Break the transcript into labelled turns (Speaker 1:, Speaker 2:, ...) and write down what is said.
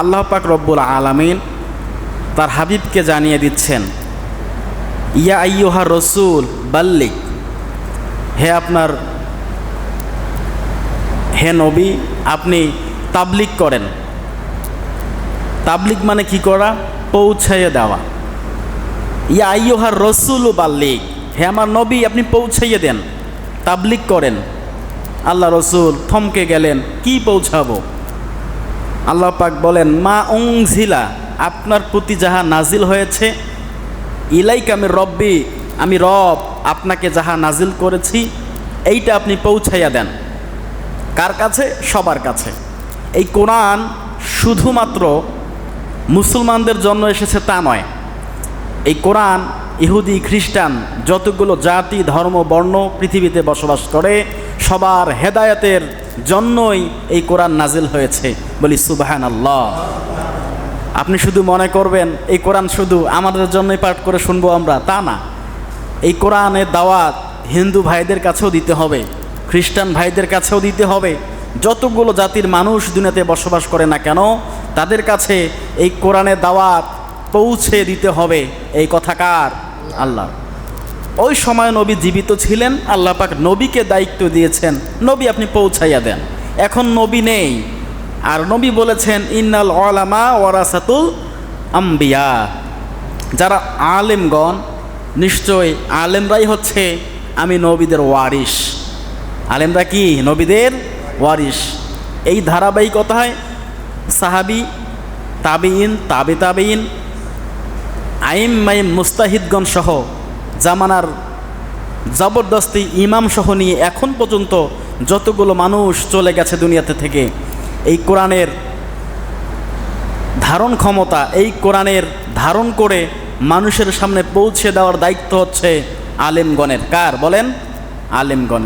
Speaker 1: আল্লাহ পাক রব্বুল আলামিন তার হাবিবকে জানিয়ে দিচ্ছেন, ইয়া আইয়ুহা রসুল বাল্লিক হে আপনার, হে নবী, আপনি তাবলিক করেন। তাবলিক মানে কি করা? পৌঁছাইয়ে দেওয়া। ইয়া আইয়ুহার রসুল বাল্লিক হে আমার নবী, আপনি পৌঁছাইয়ে দেন তাবলিক করেন। আল্লাহ রসুল থমকে গেলেন, কি পৌঁছাবো? আল্লাহ পাক বলেন, মা উংঝিলা আপনার প্রতি যাহা নাজিল হয়েছে, ইলাইক আমি রব্বি, আমি রব, আপনাকে যাহা নাজিল করেছি, এইটা আপনি পৌঁছাইয়া দেন। কার কাছে? সবার কাছে। এই কোরআন শুধুমাত্র মুসলমানদের জন্য এসেছে তা নয়। এই কোরআন ইহুদি, খ্রিস্টান, যতগুলো জাতি, ধর্ম, বর্ণ পৃথিবীতে বসবাস করে, সবার হেদায়েতের জন্যই এই কোরআন নাজিল হয়েছে। বলি সুবাহান আল্লাহ আপনি শুধু মনে করবেন, এই কোরআন শুধু আমাদের জন্যই পাঠ করে শুনব আমরা? তা না। এই কোরআনের দাওয়াত হিন্দু ভাইদের কাছেও দিতে হবে, খ্রিস্টান ভাইদের কাছেও দিতে হবে। যতগুলো জাতির মানুষ দুনিয়াতে বসবাস করে না কেন, তাদের কাছে এই কোরআনের দাওয়াত পৌঁছে দিতে হবে। এই কথাকার আল্লাহ ওই সময় নবী জীবিত ছিলেন, আল্লাহ পাক নবীকে দায়িত্ব দিয়েছেন। নবী আপনি পৌঁছাইয়া দেন। এখন নবী নেই। আর নবী বলেছেন, ইন্নাল ওয়ালামা ওয়ারাসাতুল আম্বিয়া। যারা আলেমগণ, নিশ্চয় আলেমরাই হচ্ছে আমি নবীদের ওয়ারিস আলেমরা কি? নবীদের ওয়ারিস এই ধারাবাহিকতায় সাহাবি তাবিইন তাবে তাবিইন আইম মাইম মুস্তাহিদগণ সহ জামানার জবরদস্তি ইমাম সহ নিয়ে এখন পর্যন্ত যতগুলো মানুষ চলে গেছে দুনিয়াতে থেকে, এই কোরআনের ধারণ ক্ষমতা, এই কোরআনের ধারণ করে মানুষের সামনে পৌঁছে দেওয়ার দায়িত্ব হচ্ছে আলেমগণের। কার বলেন? আলেমগণের।